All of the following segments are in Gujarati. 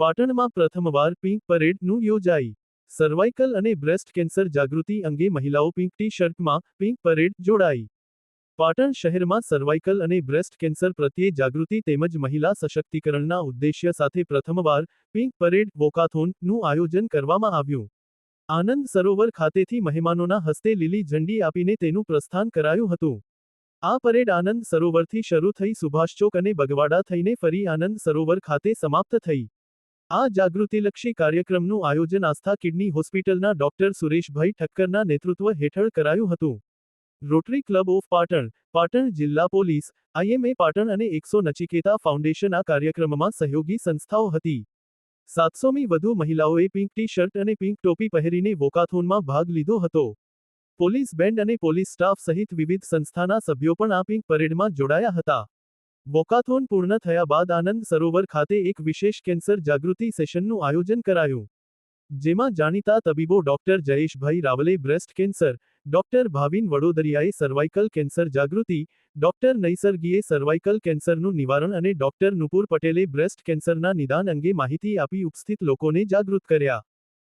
પાટણમાં પ્રથમવાર પિંક પરેડનું યોજાઈ. સર્વાઇકલ અને બ્રેસ્ટ કેન્સર જાગૃતિ અંગે મહિલાઓ પિંક ટી શર્ટમાં પિંક પરેડ જોડાઈ. પાટણ શહેરમાં સર્વાઇકલ અને બ્રેસ્ટ કેન્સર પ્રત્યે જાગૃતિ તેમજ મહિલા સશક્તિકરણના ઉદ્દેશ્ય સાથે પ્રથમવાર પિંક પરેડ વોકાથોનનું આયોજન કરવામાં આવ્યું. આનંદ સરોવર ખાતેથી મહેમાનોના હસ્તે લીલી ઝંડી આપીને તેનું પ્રસ્થાન કરાયું હતું. આ પરેડ આનંદ સરોવરથી શરૂ થઈ સુભાષચોક અને બગવાડા થઈને ફરી આનંદ સરોવર ખાતે સમાપ્ત થઈ. આ જાગૃતિલક્ષી કાર્યક્રમનું આયોજન આસ્થા કિડની હોસ્પિટલના ડોક્ટર સુરેશભાઈ ઠક્કરના નેતૃત્વ હેઠળ કરાયું હતું. Rotary club of Patan Patan જિલ્લા પોલીસ આઈએમએ પાટણ અને એકસો નચિકેતા ફાઉન્ડેશન આ કાર્યક્રમમાં સહયોગી સંસ્થાઓ હતી. સાતસોમી વધુ મહિલાઓએ પિંક ટી શર્ટ અને પિંક ટોપી પહેરીને વોકાથોનમાં ભાગ લીધો હતો. પોલીસ બેન્ડ અને પોલીસ સ્ટાફ સહિત વિવિધ સંસ્થાના સભ્યો પણ આ પિંક પરેડમાં જોડાયા હતા. વોકાથોન પૂર્ણ થયા બાદ આનંદ સરોવર ખાતે એક વિશેષ કેન્સર જાગૃતિ સેશનનું આયોજન કરાયું. જેમાં જાણીતા તબીબો ડોક્ટર જયેશભાઈ રાવલે બ્રેસ્ટ કેન્સર, ડોક્ટર ભાવિન વડોદરિયાએ સર્વાઇકલ કેન્સર જાગૃતિ, ડોક્ટર નૈસર્ગીએ સર્વાઇકલ કેન્સરનું નિવારણ અને ડોક્ટર નુપુર પટેલે બ્રેસ્ટ કેન્સરના નિદાન અંગે માહિતી આપી ઉપસ્થિત લોકોને જાગૃત કર્યા.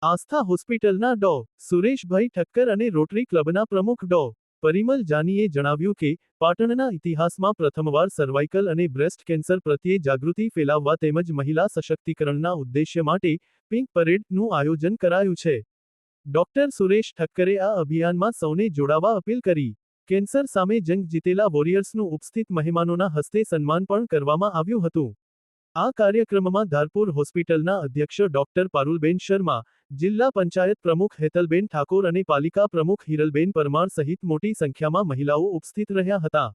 આસ્થા હોસ્પિટલના ડો. સુરેશભાઈ ઠક્કર અને રોટરી ક્લબના પ્રમુખ ડો. પરિમલ જાનીએ જણાવ્યું કે, પાટણના ઇતિહાસમાં પ્રથમવાર સર્વાઇકલ અને બ્રેસ્ટ કેન્સર પ્રત્યે જાગૃતિ ફેલાવવા તેમજ મહિલા સશક્તિકરણના ઉદ્દેશ્ય માટે પિંક પરેડનું આયોજન કરાયું છે. ડોક્ટર સુરેશ ઠક્કરે આ અભિયાનમાં સૌને જોડાવા અપીલ કરી. કેન્સર સામે જંગ જીતેલા વોરિયર્સનું ઉપસ્થિત મહેમાનોના હસ્તે સન્માન પણ કરવામાં આવ્યું હતું. આ કાર્યક્રમમાં ધારપુર હોસ્પિટલના અધ્યક્ષ ડોક્ટર પારુલબેન શર્મા જિલ્લા પંચાયત પ્રમુખ હેતલબેન ઠાકોર અને પાલિકા પ્રમુખ હિરલબેન પરમાર સહિત મોટી સંખ્યામાં મહિલાઓ ઉપસ્થિત રહ્યા હતા.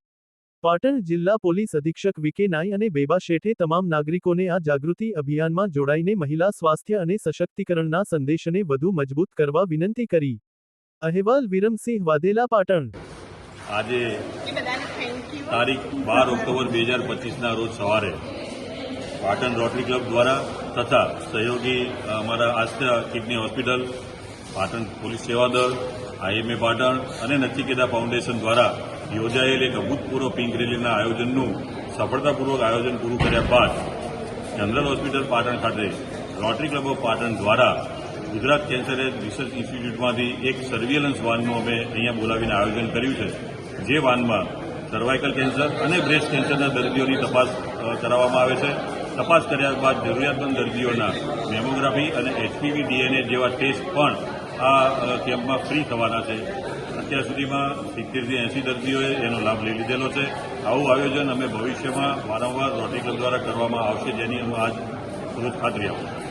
પાટણ જિલ્લા પોલીસ અધિક્ષક વિકે નાય અને બેબા શેઠે તમામ નાગરિકોને આ જાગૃતિ અભિયાનમાં જોડાઈને મહિલા સ્વાસ્થ્ય અને સશક્તિકરણના સંદેશને વધુ મજબૂત કરવા વિનંતી કરી. અહેવાલ વિરમસિંહ વાધેલા પાટણ. આજે તારીખ બાર ઓક્ટોબર બે હજાર પચીસના રોજ સવારે પાટણ રોટરી ક્લબ દ્વારા તથા સહયોગી અમારા Aastha kidney hospital, Patan police સેવા દળ, આઈએમએ પાટણ અને નચિકેતા ફાઉન્ડેશન દ્વારા યોજાયેલ એક અભૂતપૂર્વ પિંક રેલીના આયોજનનું સફળતાપૂર્વક આયોજન પૂરું કર્યા બાદ જનરલ હોસ્પિટલ પાટણ ખાતે રોટરી ક્લબ ઓફ પાટણ દ્વારા ગુજરાત કેન્સર રિસર્ચ ઇન્સ્ટિટ્યૂટમાંથી એક સર્વેલન્સ વાનનું અમે અહીંયા બોલાવીને આયોજન કર્યું છે. જે વાનમાં સર્વાઇકલ કેન્સર અને બ્રેસ્ટ કેન્સરના દર્દીઓની તપાસ કરાવવામાં આવે છે. તપાસ કર્યા બાદ જરૂરિયાતમંદ દર્દીઓના મેમોગ્રાફી અને એચપીવી ડીએનએ જેવા ટેસ્ટ પણ આ કેમ્પમાં ફ્રી થવાના છે. અત્યાર સુધીમાં સિત્તેરથી એંસી દર્દીઓએ એનો લાભ લઈ લીધેલો છે. આવું આયોજન અમે ભવિષ્યમાં વારંવાર રોટરી દ્વારા કરવામાં આવશે, જેની હું આજ રોજ ખાતરી આપું છું